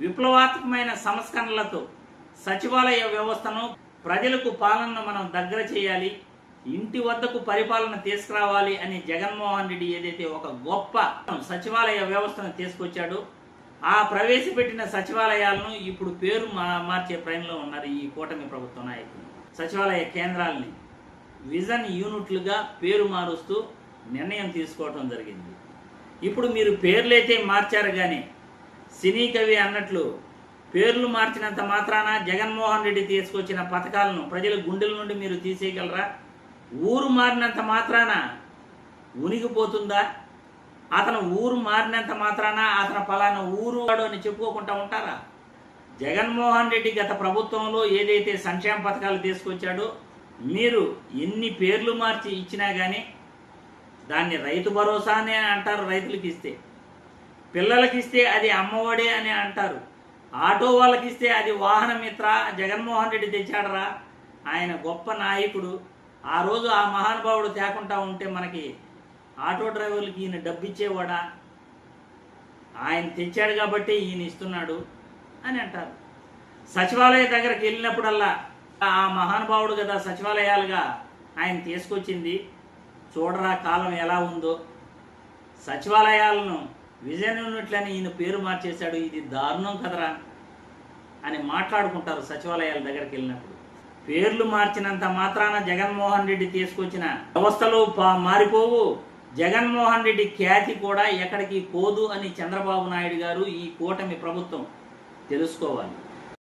విప్లవాత్మకమైన సంస్కరణలతో సచివాలయ వ్యవస్థను ప్రజలకు పాలనను మనం దగ్గర చేయాలి ఇంటి వద్దకు పరిపాలన తీసుకురావాలి అని జగన్మోహన్ రెడ్డి ఏదైతే ఒక గొప్ప సచివాలయ వ్యవస్థను తీసుకొచ్చాడో ఆ ప్రవేశపెట్టిన సచివాలయాలను ఇప్పుడు పేరు మా- మార్చే ప్రయంలో ఉన్నారు ఈ కూటమి ప్రభుత్వ నాయకులు. సచివాలయ కేంద్రాలని విజన్ యూనిట్లుగా పేరు మారుస్తూ నిర్ణయం తీసుకోవటం జరిగింది. ఇప్పుడు మీరు పేర్లైతే మార్చారు కానీ సినీ కవి అన్నట్లు పేర్లు మార్చినంత మాత్రాన జగన్మోహన్ రెడ్డి తీసుకొచ్చిన పథకాలను ప్రజల గుండెల నుండి మీరు తీసేయగలరా? ఊరు మారినంత మాత్రాన ఉనిగిపోతుందా అతను ఊరు మారినంత మాత్రాన అతను పలానా ఊరు వాడు అని చెప్పుకోకుండా ఉంటారా? జగన్మోహన్ రెడ్డి గత ప్రభుత్వంలో ఏదైతే సంక్షేమ పథకాలు తీసుకొచ్చాడో మీరు ఎన్ని పేర్లు మార్చి ఇచ్చినా కానీ దాన్ని రైతు భరోసా అని అంటారు రైతులకు ఇస్తే పిల్లలకి ఇస్తే అది అమ్మఒడే అని అంటారు. ఆటో వాళ్ళకి ఇస్తే అది వాహన మిత్ర జగన్మోహన్ రెడ్డి తెచ్చాడరా? ఆయన గొప్ప నాయకుడు. ఆ రోజు ఆ మహానుభావుడు తేకుండా ఉంటే మనకి ఆటో డ్రైవర్లకి ఈయన డబ్బు ఇచ్చేవాడా ఆయన తెచ్చాడు కాబట్టి ఈయన ఇస్తున్నాడు అని అంటారు. సచివాలయ దగ్గరికి వెళ్ళినప్పుడల్లా ఆ మహానుభావుడు కదా సచివాలయాలుగా ఆయన తీసుకొచ్చింది. చూడరా కాలం ఎలా ఉందో. సచివాలయాలను విజయన్ యూనిట్లని ఈయన పేరు మార్చేశాడు ఇది దారుణం కదరా అని మాట్లాడుకుంటారు సచివాలయాల దగ్గరికి వెళ్ళినప్పుడు. పేర్లు మార్చినంత మాత్రాన జగన్మోహన్ రెడ్డి తీసుకొచ్చిన వ్యవస్థలు పా- మారిపోవు. జగన్మోహన్ రెడ్డి ఖ్యాతి కూడా ఎక్కడికి పోదు అని చంద్రబాబు నాయుడు గారు ఈ కూటమి ప్రభుత్వం తెలుసుకోవాలి.